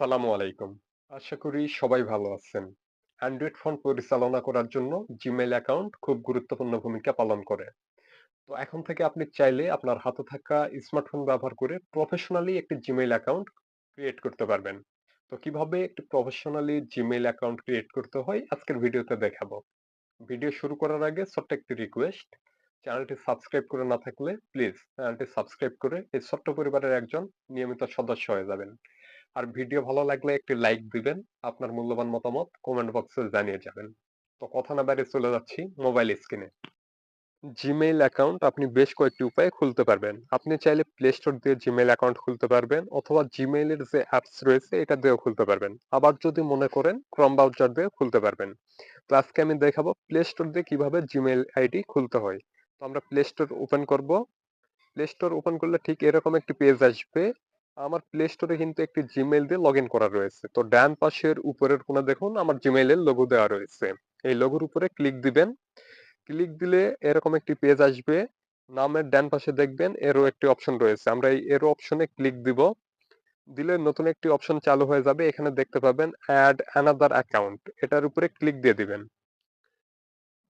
সালামু আলাইকুম। আশা করি সবাই ভালো আছেন। অ্যান্ড্রয়েড ফোন পরিচালনা করার জন্য জিমেইল অ্যাকাউন্ট খুব গুরুত্বপূর্ণ ভূমিকা পালন করে। তো এখন থেকে আপনি চাইলে আপনার হাতে থাকা স্মার্টফোন ব্যবহার করে প্রফেশনালি একটি জিমেইল অ্যাকাউন্ট ক্রিয়েট করতে পারবেন। তো কীভাবে একটি প্রফেশনালি জিমেইল অ্যাকাউন্ট ক্রিয়েট করতে হয় আজকের ভিডিওতে দেখাবো। ভিডিও শুরু করার আগে ছোট্ট একটি রিকোয়েস্ট, চ্যানেলটি সাবস্ক্রাইব করে না থাকলে প্লিজ চ্যানেলটি সাবস্ক্রাইব করে এই ছোট্ট পরিবারের একজন নিয়মিত সদস্য হয়ে যাবেন। আর ভিডিও ভালো লাগলে একটি লাইক দিবেন। আপনার মূল্যবান মতামত কমেন্ট বক্সে জানিয়ে যাবেন। তো কথা না বাড়িয়ে চলে যাচ্ছি মোবাইল স্ক্রিনে। জিমেইল অ্যাকাউন্ট আপনি বেশ কয়েকটি উপায়ে খুলতে পারবেন। আপনি চাইলে প্লে স্টোর দিয়ে জিমেইল অ্যাকাউন্ট খুলতে পারবেন অথবা জিমেইলের যে অ্যাপস রয়েছে এটা দিয়েও খুলতে পারবেন। আবার যদি মনে করেন ক্রোম ব্রাউজার দিয়ে খুলতে পারবেন। তো আজকে আমি দেখাবো প্লে স্টোর দিয়ে কীভাবে জিমেইল আইডি খুলতে হয়। তো আমরা প্লে স্টোর ওপেন করব। প্লে স্টোর ওপেন করলে ঠিক এরকম একটি পেজ আসবে। আমার প্লে স্টোরে কিন্তু একটি জিমেইল দিয়ে লগইন করা রয়েছে। তো ডান পাশের উপরের কোণে দেখুন, আমার জিমেইলের লোগো দেওয়া রয়েছে। এই লোগোর উপরে ক্লিক দিবেন। ক্লিক দিলে এরকম একটি পেজ আসবে। নামের ডান পাশে দেখবেন এরও একটি অপশন রয়েছে। আমরা এই এরো অপশনে ক্লিক দিব। দিলে নতুন একটি অপশন চালু হয়ে যাবে। এখানে দেখতে পাবেন অ্যাড অ্যানাদার অ্যাকাউন্ট এটার উপরে ক্লিক দিয়ে দিবেন।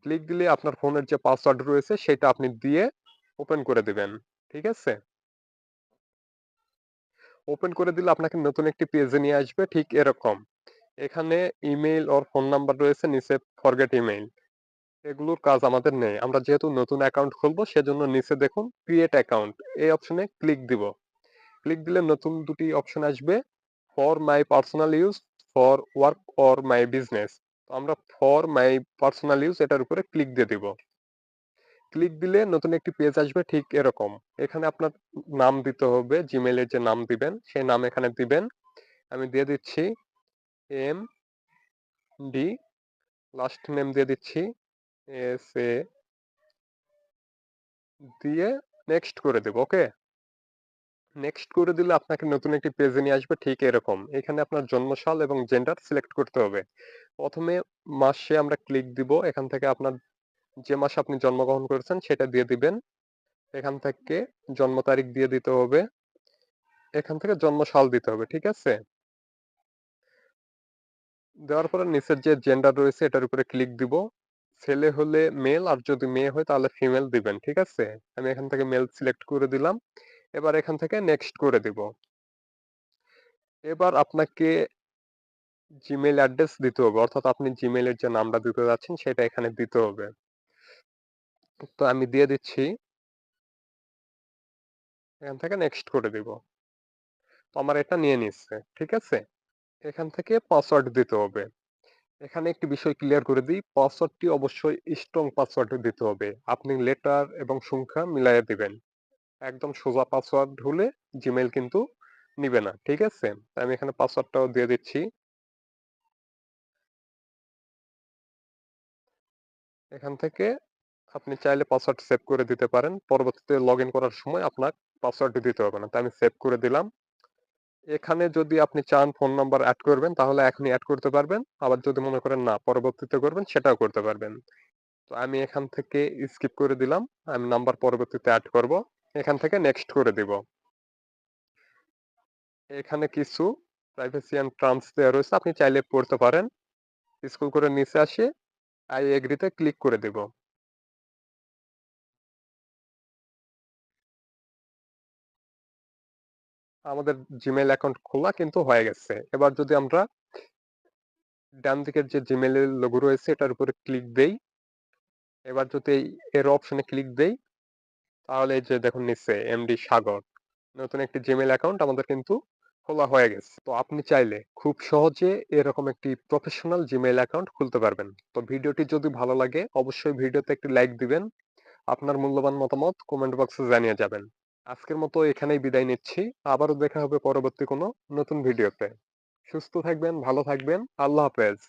ক্লিক দিলে আপনার ফোনের যে পাসওয়ার্ড রয়েছে, সেটা আপনি দিয়ে ওপেন করে দিবেন। ঠিক আছে? ওপেন করে দিলে আপনাকে নতুন একটি পেজে নিয়ে আসবে ঠিক এরকম। এখানে ইমেইল ওর ফোন নাম্বার রয়েছে নিচে ফরগেট ইমেইল। এগুলোর কাজ আমাদের নেই। আমরা যেহেতু নতুন অ্যাকাউন্ট খুলবো সেজন্য নিচে দেখুন ক্রিয়েট অ্যাকাউন্ট এই অপশনে ক্লিক দিব। ক্লিক দিলে নতুন দুটি অপশন আসবে for my personal use, for work or my business. তো আমরা ফর মাই পার্সোনাল ইউজ এটার উপরে ক্লিক দিয়ে দিব। ক্লিক দিলে নতুন একটি পেজ আসবে ঠিক এরকম। এখানে আপনার নাম দিতে হবে জিমেইলের যে নাম দিবেন, সেই নাম এখানে দিবেন। আমি দিয়ে দিচ্ছি এম ডি লাস্ট নেম দিয়ে দিচ্ছি এস এ দিয়ে নেক্সট করে দেব ওকে নেক্সট করে দিলে আপনাকে নতুন একটি পেজে নিয়ে আসবে ঠিক এরকম এখানে আপনার জন্মসাল এবং জেন্ডার সিলেক্ট করতে হবে প্রথমে মাসে আমরা ক্লিক দিব, এখান থেকে আপনার যে মাসে আপনি জন্মগ্রহণ করেছেন সেটা দিয়ে দিবেন। এখান থেকে জন্ম তারিখ দিয়ে দিতে হবে। এখান থেকে জন্ম সাল দিতে হবে, ঠিক আছে? দেওয়ার পরে নিচের যে জেন্ডার রয়েছে এটার উপরে ক্লিক দিব। ছেলে হলে মেল আর যদি মেয়ে হয় তাহলে ফিমেল দিবেন, ঠিক আছে? আমি এখান থেকে মেল সিলেক্ট করে দিলাম। এবার এখান থেকে নেক্সট করে দিব। এবার আপনাকে জিমেইল অ্যাড্রেস দিতে হবে, অর্থাৎ আপনি জিমেইলের যে নামটা দিতে যাচ্ছেন সেটা এখানে দিতে হবে। তো আমি দিয়ে দিচ্ছি। এখান থেকে নেক্সট করে দিব। তো আমার এটা নিয়ে নিচ্ছে, ঠিক আছে? এখান থেকে পাসওয়ার্ড দিতে হবে। এখানে একটি বিষয় ক্লিয়ার করে দিই পাসওয়ার্ডটি অবশ্যই স্ট্রং পাসওয়ার্ড দিতে হবে। আপনি লেটার এবং সংখ্যা মিলাইয়া দিবেন। একদম সোজা পাসওয়ার্ড হলে জিমেইল কিন্তু নিবে না, ঠিক আছে? আমি এখানে পাসওয়ার্ডটাও দিয়ে দিচ্ছি। এখান থেকে আপনি চাইলে পাসওয়ার্ড সেভ করে দিতে পারেন। পরবর্তীতে লগ ইন করার সময় আপনার পাসওয়ার্ড দিতে হবে না। তাই আমি সেভ করে দিলাম। এখানে যদি আপনি চান ফোন নাম্বার অ্যাড করবেন, তাহলে এখনই অ্যাড করতে পারবেন। আবার যদি মনে করেন না, পরবর্তীতে করবেন, সেটাও করতে পারবেন। তো আমি এখান থেকে স্কিপ করে দিলাম। আমি নাম্বার পরবর্তীতে অ্যাড করব। এখান থেকে নেক্সট করে দিব। এখানে কিছু প্রাইভেসি অ্যান্ড টার্মস দেওয়া রয়েছে। আপনি চাইলে পড়তে পারেন। স্কুল করে নিচে আসে আই এগ্রিতে ক্লিক করে দেব। আমাদের জিমেইল অ্যাকাউন্ট খোলা কিন্তু হয়ে গেছে। এবার যদি আমরা ডান দিকের যে জিমেইলের লোগো রয়েছে, এটার উপরে ক্লিক দেই। এবার যদি এর অপশনে ক্লিক দেই, তাহলে যে দেখুন নিচে এমডি সাগর। নতুন একটি জিমেইল অ্যাকাউন্ট আমাদের কিন্তু খোলা হয়ে গেছে। তো আপনি চাইলে খুব সহজে এরকম একটি প্রফেশনাল জিমেইল অ্যাকাউন্ট খুলতে পারবেন। তো ভিডিওটি যদি ভালো লাগে, অবশ্যই ভিডিওতে একটি লাইক দিবেন। আপনার মূল্যবান মতামত কমেন্ট বক্সে জানিয়ে যাবেন। আজকের মতো এখানেই বিদায় নিচ্ছি। আবারও দেখা হবে পরবর্তী কোনো নতুন ভিডিওতে। সুস্থ থাকবেন, ভালো থাকবেন। আল্লাহ হাফেজ।